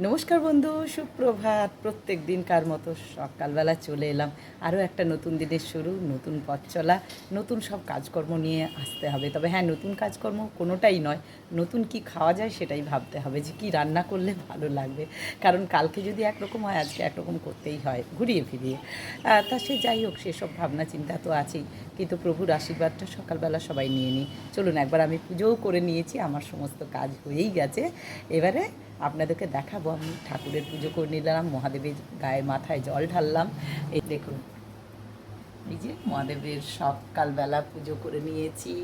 নমস্কার বন্ধু, সুপ্রভাত। প্রত্যেক দিনকার মতো সকালবেলা চলে এলাম। আরও একটা নতুন দিনের শুরু, নতুন পথ চলা, নতুন সব কাজকর্ম নিয়ে আসতে হবে। তবে হ্যাঁ নতুন কাজকর্ম কোনোটাই নয়, নতুন কি খাওয়া যায় সেটাই ভাবতে হবে যে কি রান্না করলে ভালো লাগবে। কারণ কালকে যদি একরকম হয়, আজকে একরকম করতেই হয়, ঘুরিয়ে ফিরিয়ে। তা সে যাই হোক, সেসব ভাবনা চিন্তা তো আছেই। কিন্তু প্রভুর আশীর্বাদটা সকালবেলা সবাই নিয়ে নিই। চলুন, একবার আমি পুজোও করে নিয়েছি, আমার সমস্ত কাজ হয়েই গেছে। এবারে আপনাদেরকে দেখাবো। আমি ঠাকুরের পুজো করে নিলাম, মহাদেবের গায়ে মাথায় জল ঢাললাম। এই দেখুন, এই যে মহাদেবের সকালবেলা পুজো করে নিয়েছি।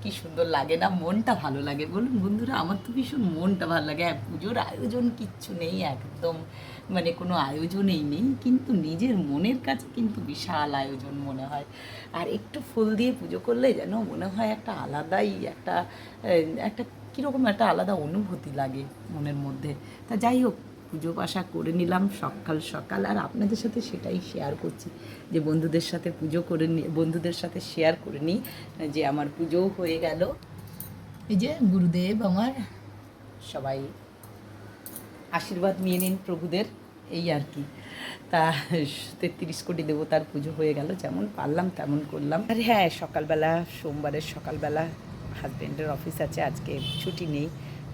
কি সুন্দর লাগে না, মনটা ভালো লাগে। বলুন বন্ধুরা, আমার তো ভীষণ মনটা ভালো লাগে। হ্যাঁ পুজোর আয়োজন কিচ্ছু নেই, একদম মানে কোনো আয়োজনেই নেই, কিন্তু নিজের মনের কাছে কিন্তু বিশাল আয়োজন মনে হয়। আর একটু ফুল দিয়ে পুজো করলে যেন মনে হয় একটা আলাদাই, একটা একটা কীরকম একটা আলাদা অনুভূতি লাগে মনের মধ্যে। তা যাই হোক, পুজো পাশা করে নিলাম, সকাল সকাল। আর আপনাদের সাথে সেটাই শেয়ার করছি যে বন্ধুদের সাথে পুজো করে নি, বন্ধুদের সাথে শেয়ার করে নিই, যে আমার পুজোও হয়ে গেল। এই যে গুরুদেব আমার, সবাই আশীর্বাদ নিয়ে নিন প্রভুদের, এই আর কি। তা তেত্রিশ কোটি দেবতার পুজো হয়ে গেল, যেমন পারলাম তেমন করলাম। আর হ্যাঁ সকালবেলা, সোমবারের সকালবেলা হাজব্যান্ডের অফিস আছে, আজকে ছুটি নেই,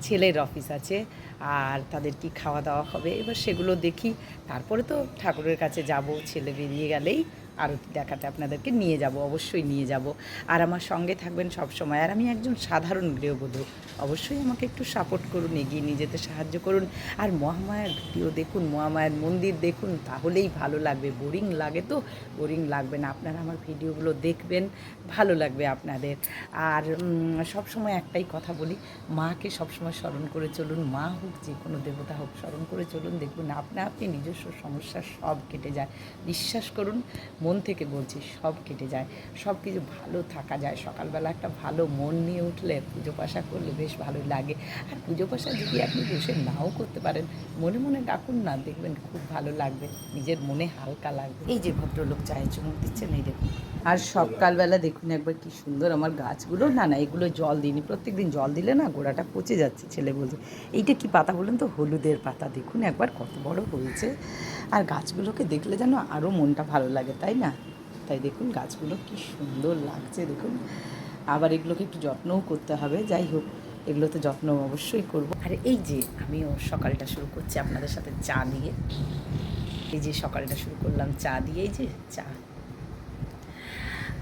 ছেলের অফিস আছে, আর তাদের কি খাওয়া দাওয়া হবে? এবার সেগুলো দেখি। তারপরে তো ঠাকুরের কাছে যাব, ছেলে বেরিয়ে গেলেই আরতি দেখাতে আপনাদেরকে নিয়ে যাব, অবশ্যই নিয়ে যাব। আর আমার সঙ্গে থাকবেন সব সময় আর আমি একজন সাধারণ গৃহবধূ, অবশ্যই আমাকে একটু সাপোর্ট করুন, এগিয়ে নিয়ে যেতে সাহায্য করুন। আর মহামায়ার ভিডিও দেখুন, মহামায়ার মন্দির দেখুন, তাহলেই ভালো লাগবে। বোরিং লাগে তো, বোরিং লাগবে না। আপনারা আমার ভিডিওগুলো দেখবেন, ভালো লাগবে আপনাদের। আর সব সময় একটাই কথা বলি, মাকে সবসময় স্মরণ করে চলুন, মা হোক যে কোনো দেবতা হোক, স্মরণ করে চলুন। দেখুন, আপনা আপনি নিজস্ব সমস্যা সব কেটে যায়। বিশ্বাস করুন মন থেকে বলছি, সব কেটে যায়, সব কিছু ভালো থাকা যায়। সকালবেলা একটা ভালো মন নিয়ে উঠলে পুজো পাশা করলে বেশ ভালো লাগে। আর পুজো পাশা যদি আপনি বসে নাও করতে পারেন, মনে মনে ডাকুন না, দেখবেন খুব ভালো লাগবে, নিজের মনে হালকা লাগবে। এই যে ভদ্রলোক চায়ে চুমুক দিচ্ছেন, এই দেখুন। আর সকালবেলা দেখুন একবার কি সুন্দর আমার গাছগুলো। না না, এগুলো জল দিইনি। প্রত্যেকদিন জল দিলে না গোড়াটা পচে যাচ্ছে, ছেলে বলছে। এইটা কি পাতা বলুন তো? হলুদের পাতা। দেখুন একবার কত বড় হয়েছে। আর গাছগুলোকে দেখলে যেন আরও মনটা ভালো লাগে, তাই না? তাই দেখুন গাছগুলো কি সুন্দর লাগছে, দেখুন। আবার এগুলোকে একটু যত্নও করতে হবে। যাই হোক, এগুলো তো যত্ন অবশ্যই করব। আর এই যে আমিও সকালটা শুরু করছি আপনাদের সাথে চা দিয়ে এই যে সকালটা শুরু করলাম চা দিয়ে, এই যে চা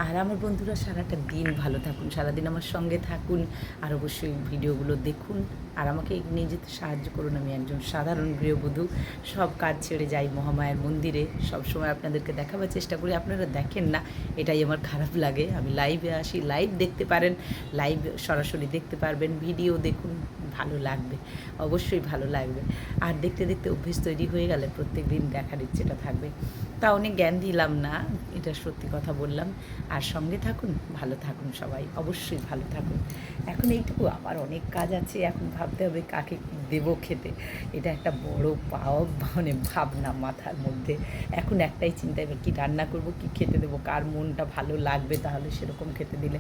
আর আমার বন্ধুরা সারাটা দিন ভালো থাকুন, সারাদিন আমার সঙ্গে থাকুন আর অবশ্যই ভিডিওগুলো দেখুন। আর আমাকে এগিয়ে যেতে সাহায্য করুন, আমি একজন সাধারণ গৃহবধূ, সব কাজ ছেড়ে যাই মহামায়ার মন্দিরে। সব সময় আপনাদেরকে দেখাবার চেষ্টা করি, আপনারা দেখেন না, এটাই আমার খারাপ লাগে। আমি লাইভে আসি লাইভ দেখতে পারেন লাইভ সরাসরি দেখতে পারবেন ভিডিও দেখুন, ভালো লাগবে, অবশ্যই ভালো লাগবে। আর দেখতে দেখতে অভ্যেস তৈরি হয়ে গেলে প্রত্যেক দিন দেখার ইচ্ছেটা থাকবে। তা অনেক জ্ঞান দিলাম না, এটা সত্যি কথা বললাম। আর সঙ্গে থাকুন, ভালো থাকুন সবাই, অবশ্যই ভালো থাকুন। এখন এইটুকু, আবার অনেক কাজ আছে, এখন ভাবতে হবে কাকে দেবো খেতে। এটা একটা বড় পাও মানে ভাবনা মাথার মধ্যে। এখন একটাই চিন্তা, এবার কি রান্না করব, কি খেতে দেবো, কার মনটা ভালো লাগবে তাহলে সেরকম খেতে দিলে।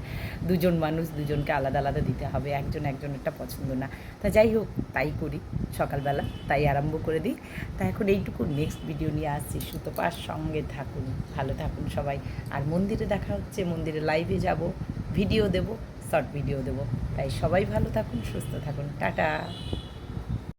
দুজন মানুষ, দুজনকে আলাদা আলাদা দিতে হবে, একজন একজনেরটা পছন্দ না। তা যাই হোক, তাই করি সকালবেলা, তাই আরম্ভ করে দিই। তা এখন এইটুকু নেক্সট ভিডিও নিয়ে আসছি। সুতোপার সঙ্গে থাকুন, ভালো থাকুন সবাই। আর মন্দিরে দেখা হচ্ছে মন্দিরে লাইভে যাব ভিডিও দেব শর্ট ভিডিও দেব। তাই সবাই ভালো থাকুন, সুস্থ থাকুন। টাটা।